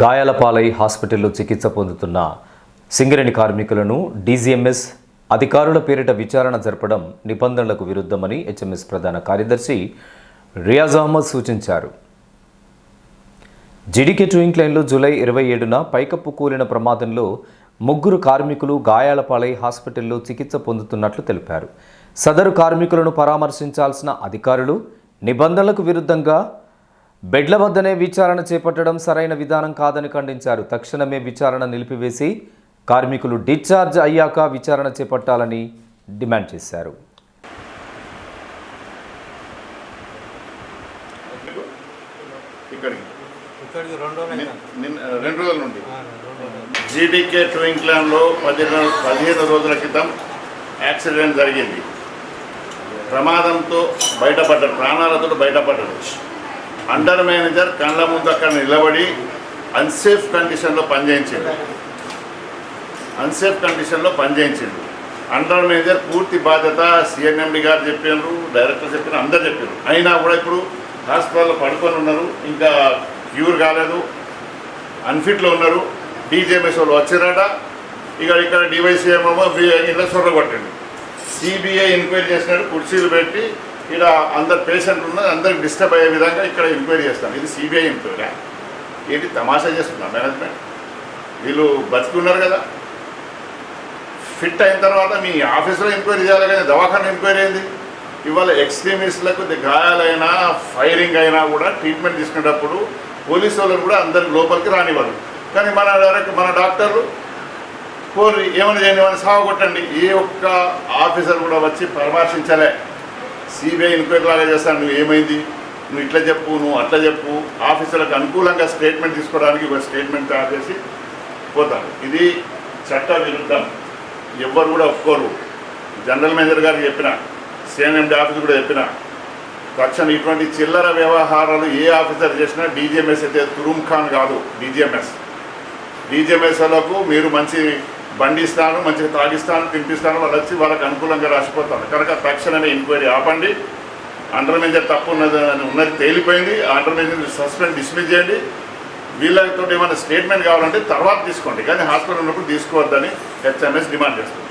గాయాల పాలై హాస్పిటల్లో చికిత్స పొందుతున్న సింగరేణి కార్మికులను డీజీఎంఎస్ అధికారుల పేరిట విచారణ జరపడం నిబంధనలకు విరుద్ధమని హెచ్ఎంఎస్ ప్రధాన కార్యదర్శి రియాజ్ అహ్మద్ సూచించారు. జిడికే ట్వింక్ లైన్లో జూలై ఇరవై ఏడున పైకప్పు కూలిన ప్రమాదంలో ముగ్గురు కార్మికులు గాయాల పాలై హాస్పిటల్లో చికిత్స పొందుతున్నట్లు తెలిపారు. సదరు కార్మికులను పరామర్శించాల్సిన అధికారులు నిబంధనలకు విరుద్ధంగా బెడ్ల వద్దనే విచారణ చేపట్టడం సరైన విధానం కాదని ఖండించారు. తక్షణమే విచారణ నిలిపివేసి కార్మికులు డిశ్చార్జ్ అయ్యాక విచారణ చేపట్టాలని డిమాండ్ చేశారు. ఇక్కడికి. ఇక్కడికి రెండు రోజులు నుండి. జీడీకే పదిహేను పదిహేను రోజుల క్రితం యాక్సిడెంట్ జరిగింది. ప్రమాదంతో బయటపడ్డాడు ప్రాణాలతో బయటపడ్డాడు. అండర్ మేనేజర్ కళ్ళ ముందు అక్కడ నిలబడి అన్సేఫ్ కండిషన్లో పనిచేయించింది అన్సేఫ్ కండిషన్లో పనిచేయించింది అండర్ మేనేజర్ పూర్తి బాధ్యత సిఎన్ఎండి గారు చెప్పారు డైరెక్టర్ చెప్పారు అందరు చెప్పారు అయినా కూడా ఇప్పుడు హాస్పిటల్లో పడుకొని ఉన్నారు ఇంకా క్యూర్ కాలేదు అన్ఫిట్లో ఉన్నారు. డీజేఎంఎస్ వాళ్ళు వచ్చారట ఇక ఇక్కడ డివైసీ ఏమో ఇలా సొర్ర కొట్టండి. సిబిఐ ఎంక్వైరీ చేసినాడు కుర్చీలు పెట్టి ఇక్కడ అందరు పేషెంట్ ఉన్నది అందరికి డిస్టర్బ్ అయ్యే విధంగా ఇక్కడ ఎంక్వైరీ చేస్తాం. ఇది సిబిఐ ఎంక్వైరీ. ఏంటి తమాషా చేస్తున్నా మేనేజ్మెంట్ వీళ్ళు బతికున్నారు కదా. ఫిట్ అయిన తర్వాత మీ ఆఫీసులో ఎంక్వైరీ చేయాలి కానీ దవాఖాన ఎంక్వైరీ అయింది. ఇవాళ ఎక్స్ట్రీమిస్టులకు గాయాలైనా ఫైరింగ్ అయినా కూడా ట్రీట్మెంట్ తీసుకునేటప్పుడు పోలీసు వాళ్ళని కూడా అందరికి లోపలికి రానివ్వరు. కానీ మన డైరెక్ట్ మన డాక్టర్లు పోరు ఏమైనా చేయండి ఏమైనా సాగు కొట్టండి. ఏ ఒక్క ఆఫీసర్ కూడా వచ్చి పరామర్శించలే. సిబిఐ ఎంక్వైరీ లాగా చేస్తాను నువ్వు ఏమైంది? నువ్వు ఇట్లా చెప్పు నువ్వు అట్లా చెప్పు. ఆఫీసర్లకు అనుకూలంగా స్టేట్మెంట్ తీసుకోవడానికి ఒక స్టేట్మెంట్ తయారు చేసి పోతారు. ఇది చట్ట విరుద్ధం. ఎవ్వరు కూడా ఒప్పుకోరు. జనరల్ మేనేజర్ గారు చెప్పిన సిఎన్ఎండి ఆఫీస్ కూడా చెప్పిన తక్షణ ఇటువంటి చిల్లర వ్యవహారాలు ఏ ఆఫీసర్ చేసినా డీజీఎంఎస్ అయితే తురుమ్ ఖాన్ కాదు డీజీఎంఎస్ డీజీఎంఎస్లకు మీరు మంచి బండి ఇస్తాను మంచిగా తాగిస్తాను తినిపిస్తాను వాళ్ళు వచ్చి వాళ్ళకి అనుకూలంగా రాసిపోతారు. కనుక తక్షణమే ఎంక్వైరీ ఆపండి. అండర్ మేనేజర్ తప్పు ఉన్నది ఉన్నది తేలిపోయింది. అండర్ మేనేజర్ సస్పెండ్ డిస్మిస్ చేయండి. వీళ్ళతో ఏమైనా స్టేట్మెంట్ కావాలంటే తర్వాత తీసుకోండి. కానీ హాస్పిటల్ ఉన్నప్పుడు తీసుకోవద్దని హెచ్ఎంఎస్ డిమాండ్ చేస్తుంది.